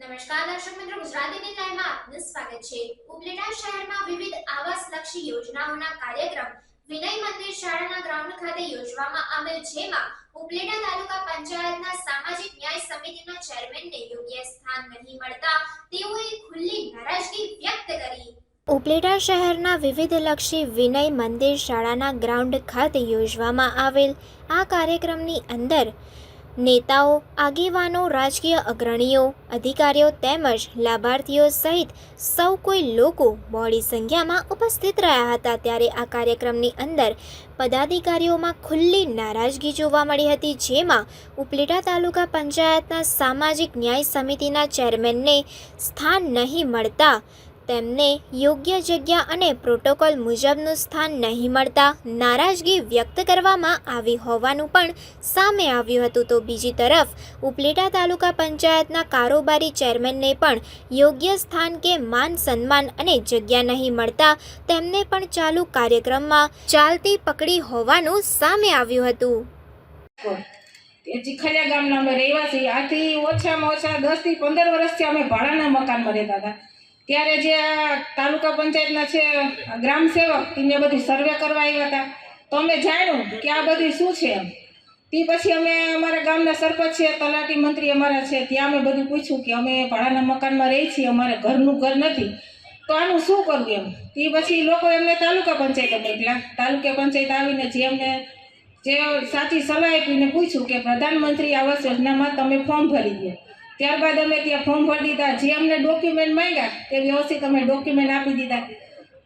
દર્શક મિત્રો ગુજરાતી ન્યૂઝ લાઈવમાં આપનું સ્વાગત છે. ઉપલેટા શહેરમાં વિવિધ આવાસલક્ષી યોજનાઓના કાર્યક્રમ વિનય મંદિર શાળાના ગ્રાઉન્ડ ખાતે યોજવામાં આવેલ જેમાં ઉપલેટા તાલુકા પંચાયતના સામાજિક ન્યાય સમિતિના ચેરમેનને યોગ્ય સ્થાન નહીં મળતા તેઓએ ખુલ્લી નારાજગી વ્યક્ત કરી. ઉપલેટા શહેરના વિવિધ લક્ષી વિનય મંદિર શાળાના ગ્રાઉન્ડ ખાતે યોજવામાં આવેલ આ કાર્યક્રમની અંદર નેતાઓ, આગેવાનો, રાજકીય અગ્રણીઓ, અધિકારીઓ તેમજ લાભાર્થીઓ સહિત સૌ કોઈ લોકો મોડી સંખ્યામાં ઉપસ્થિત રહ્યા હતા ત્યારે આ કાર્યક્રમની અંદર પદાધિકારીઓમાં ખુલ્લી નારાજગી જોવા મળી હતી, જેમાં ઉપલેટા તાલુકા પંચાયતના સામાજિક ન્યાય સમિતિના ચેરમેનને સ્થાન નહીં મળતા તેમને યોગ્ય જગ્યા અને પ્રોટોકોલ મુજબનું સ્થાન નહીં મળતા નારાજગી વ્યક્ત કરવામાં આવી હોવાનું પણ સામે આવ્યું હતું. તો બીજી તરફ, ઉપલેટા તાલુકા પંચાયતના કારોબારી ચેરમેનને પણ યોગ્ય સ્થાન કે માન સન્માન અને જગ્યા નહીં મળતા તેમને પણ ચાલુ કાર્યક્રમમાં ચાલતી પકડી હોવાનું સામે આવ્યું હતું. ચીખલિયા ગામના અમે રહેવાસી, આથી ઓછામાં ઓછા દસથી પંદર વર્ષથી અમે ભાડાના મકાનમાં રહેતા હતા. ત્યારે જે આ તાલુકા પંચાયતના છે ગ્રામ સેવક એમને બધી સર્વે કરવા આવ્યા હતા. તો અમે જાણ્યું કે આ બધી શું છે એમ. તે પછી અમે અમારા ગામના સરપંચ છે, તલાટી મંત્રી અમારા છે, ત્યાં અમે બધું પૂછ્યું કે અમે ભાડાના મકાનમાં રહીએ છીએ, અમારે ઘરનું ઘર નથી. તો આનું શું કરવું એમ? તે પછી લોકો એમને તાલુકા પંચાયત મોકલ્યા. તાલુકા પંચાયત આવીને જે એમને જે સાચી સલાહ આપીને પૂછ્યું કે પ્રધાનમંત્રી આવાસ યોજનામાં તમે ફોર્મ ભરી દો. ત્યારબાદ અમે ત્યાં ફોર્મ ભરી દીધા. જે અમને ડોક્યુમેન્ટ માંગ્યા, તે વ્યવસ્થિત અમે ડોક્યુમેન્ટ આપી દીધા.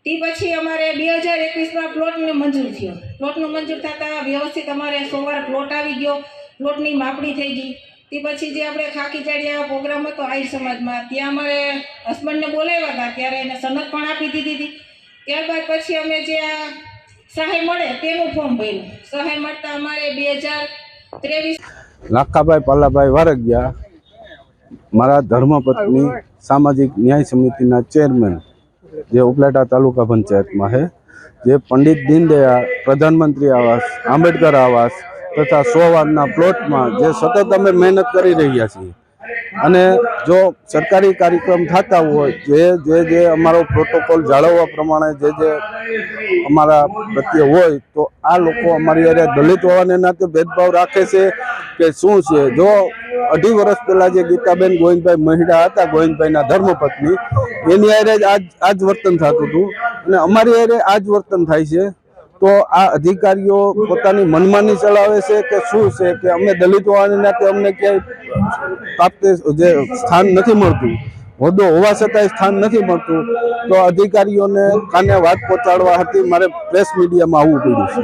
તે પછી અમારે બે હજાર એકવીસમાં પ્લોટને મંજૂર થયો. પ્લોટનું મંજૂર થતાં વ્યવસ્થિત અમારે સોમવાર પ્લોટ આવી ગયો. પ્લોટની માપણી થઈ ગઈ. તે પછી જે આપણે ખાકી ચાડિયા પ્રોગ્રામ હતો આઈ સમાજમાં, ત્યાં અમારે હસબન્ડને બોલાવ્યા હતા. ત્યારે એને સનદ પણ આપી દીધી હતી. ત્યારબાદ પછી અમે જે આ સહાય મળે તેનું ફોર્મ ભર્યું. સહાય મળતા અમારે બે હજાર ત્રેવીસ લાખાભાઈ પાલાભાઈ વારગિયા મારા ધર્મપત્ની સામાજિક ન્યાય સમિતિના ચેરમેન જે ઉપલેટા તાલુકા પંચાયતમાં છે જે પંડિત દીનદયાળ પ્રધાનમંત્રી આવાસ આંબેડકર આવાસ તથા સો વારના પ્લોટમાં જે સતત અમે મહેનત કરી રહ્યા છીએ. અને જો સરકારી કાર્યક્રમ થતા હોય જે જે જે અમારો પ્રોટોકોલ જાળવવા પ્રમાણે જે જે અમારા પ્રત્યે હોય તો આ લોકો અમારી અરે દલિત હોવાને નાતે ભેદભાવ રાખે છે કે શું છે? જો અઢી વર્ષ પહેલા જે ગીતાબેન ગોવિંદભાઈ મહિડા હતા, ગોવિંદભાઈના ધર્મપત્ની, એની જ આજ આજ વર્તન થતું હતું. અને અમારી હારે આ જ વર્તન થાય છે. તો આ અધિકારીઓ પોતાની મનમાની ચલાવે છે કે શું છે? કે અમે દલિત હોવાને નાતે અમને ક્યાંય પ્રાપ્ત જે સ્થાન નથી મળતું. હોદ્દો હોવા છતાંય સ્થાન નથી મળતું. તો અધિકારીઓને કાને વાત પહોંચાડવા હતી? મારે પ્રેસ મીડિયામાં આવવું પડ્યું છે.